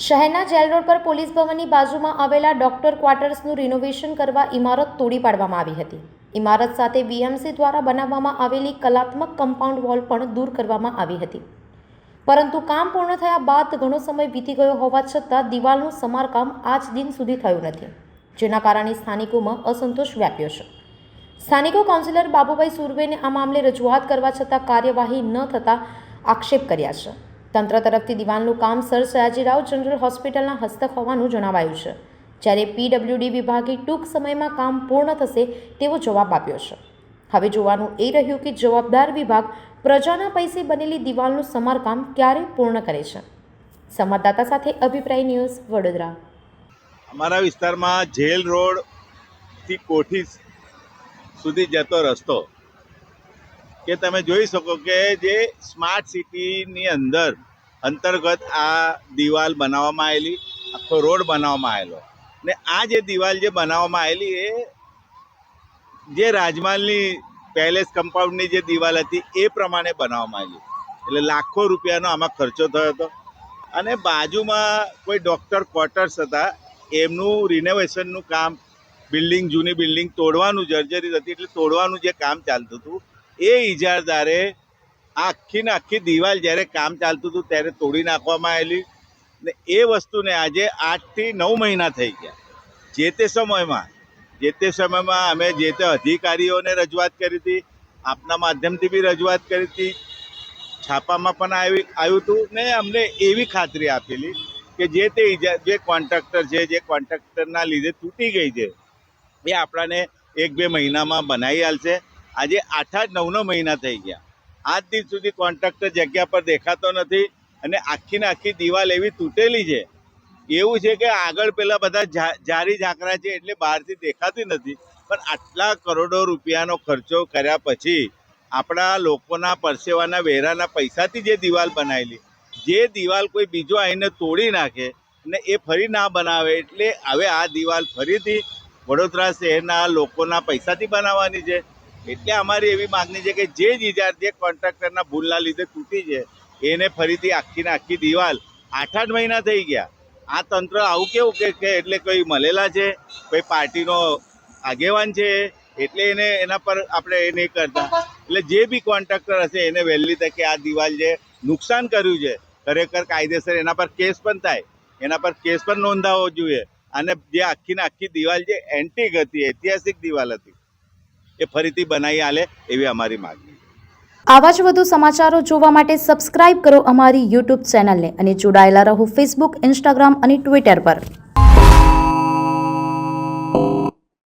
શહેરના jail road પર police ભવનની બાજુમાં આવેલા ડોક્ટર ક્વાર્ટર્સનું રિનોવેશન કરવા ઇમારત તોડી પાડવામાં આવી હતી. ઇમારત સાથે બીએમસી દ્વારા બનાવવામાં આવેલી કલાત્મક કમ્પાઉન્ડ વોલ પણ દૂર કરવામાં આવી હતી. પરંતુ કામ પૂર્ણ થયા બાદ ઘણો સમય વીતી ગયો હોવા છતાં દિવાલનું સમારકામ આજ દિન સુધી થયું નથી, જેના કારણે સ્થાનિકોમાં અસંતોષ વ્યાપ્યો છે. સ્થાનિકો કાઉન્સિલર બાબુભાઈ સુરવેને આ મામલે રજૂઆત કરવા છતાં કાર્યવાહી ન થતાં આક્ષેપ કર્યા છે. તંત્ર તરફથી દિવાલનું કામ સર સયાજીરાવ જનરલ હોસ્પિટલના હસ્તક હોવાનું જણાવાયું છે. જ્યારે પીડબ્લ્યુડી વિભાગે ટૂંક સમયમાં કામ પૂર્ણ થશે તેવો જવાબ આપ્યો છે. હવે જોવાનું એ રહ્યું કે જવાબદાર વિભાગ પ્રજાના પૈસે બનેલી દિવાલનું સમારકામ ક્યારે પૂર્ણ કરે છે. સંવાદદાતા સાથે અભિપ્રાય ન્યૂઝ, વડોદરા. અમારા વિસ્તારમાં જેલ રોડથી કોઠી સુધી જતો રસ્તો કે તમે જોઈ શકો કે જે સ્માર્ટ સિટીની અંદર અંતર્ગત આ દિવાલ બનાવવામાં આવેલી, આખો રોડ બનાવવામાં આવેલો. ને આ જે દિવાલ જે બનાવવામાં આવેલી એ જે રાજમહાલની પેલેસ કમ્પાઉન્ડની જે દિવાલ હતી એ પ્રમાણે બનાવવામાં આવેલી. એટલે લાખો રૂપિયાનો આમાં ખર્ચો થયો હતો. અને બાજુમાં કોઈ ડૉક્ટર ક્વાર્ટર્સ હતા, એમનું રિનોવેશનનું કામ બિલ્ડિંગ જૂની બિલ્ડિંગ તોડવાનું જર્જરી હતી, એટલે તોડવાનું જે કામ ચાલતું હતું એ ઇજારદારે આખી ને આખી દિવાલ જ્યારે કામ ચાલતું હતું ત્યારે તોડી નાખવામાં આવેલી ને એ વસ્તુને આજે આઠથી નવ મહિના થઈ ગયા. જે તે સમયમાં, જે તે સમયમાં અમે જે તે અધિકારીઓને રજૂઆત કરી હતી, આપના માધ્યમથી બી રજૂઆત કરી હતી, છાપામાં પણ આવી, આવ્યું હતું ને અમને એવી ખાતરી આપેલી કે જે તે ઇજા જે કોન્ટ્રાક્ટર છે, જે કોન્ટ્રાક્ટરના લીધે તૂટી ગઈ છે, એ આપણાને એક બે મહિનામાં બનાવી આલશે. આજે આઠ આઠ નવ નવ મહિના થઈ ગયા. આજ દિન સુધી કોન્ટ્રાક્ટર જગ્યા પર દેખાતો નથી અને આખીને આખી દિવાલ એવી તૂટેલી છે. એવું છે કે આગળ પેલા બધા જારી ઝાકરા છે એટલે બહારથી દેખાતી નથી. પણ આટલા કરોડો રૂપિયાનો ખર્ચો કર્યા પછી આપણા લોકોના પરસેવાના વેરાના પૈસાથી જે દિવાલ બનાવેલી જે દિવાલ કોઈ બીજો આવીને તોડી નાખે ને એ ફરી ના બનાવે એટલે હવે આ દિવાલ ફરીથી વડોદરા શહેરના લોકોના પૈસાથી બનાવવાની છે. એટલે અમારી એવી માગણી છે કે જે જ ઇજાર જે કોન્ટ્રાક્ટરના ભૂલના લીધે તૂટી છે, એને ફરીથી આખી ને આખી દિવાલ આઠ આઠ મહિના થઈ ગયા. આ તંત્ર આવું કેવું કે એટલે કોઈ મળેલા છે, કોઈ પાર્ટીનો આગેવાન છે, એટલે એને એના પર આપણે એ નહીં કરતા. એટલે જે બી કોન્ટ્રાક્ટર હશે એને વહેલી તકે આ દિવાલ જે નુકસાન કર્યું છે, ખરેખર કાયદેસર એના પર કેસ પણ થાય. એના પર કેસ પણ નોંધાવવો જોઈએ. અને જે આખીને આખી દિવાલ જે એન્ટિક હતી ઐતિહાસિક દિવાલ હતી એ ફરીથી બનાવી આલે એવી અમારી માગણી. આવા જ વધુ સમાચારો જોવા માટે સબસ્ક્રાઇબ કરો અમારી યુટ્યુબ ચેનલને અને જોડાયેલા રહો ફેસબુક ઇન્સ્ટાગ્રામ અને ટ્વિટર પર.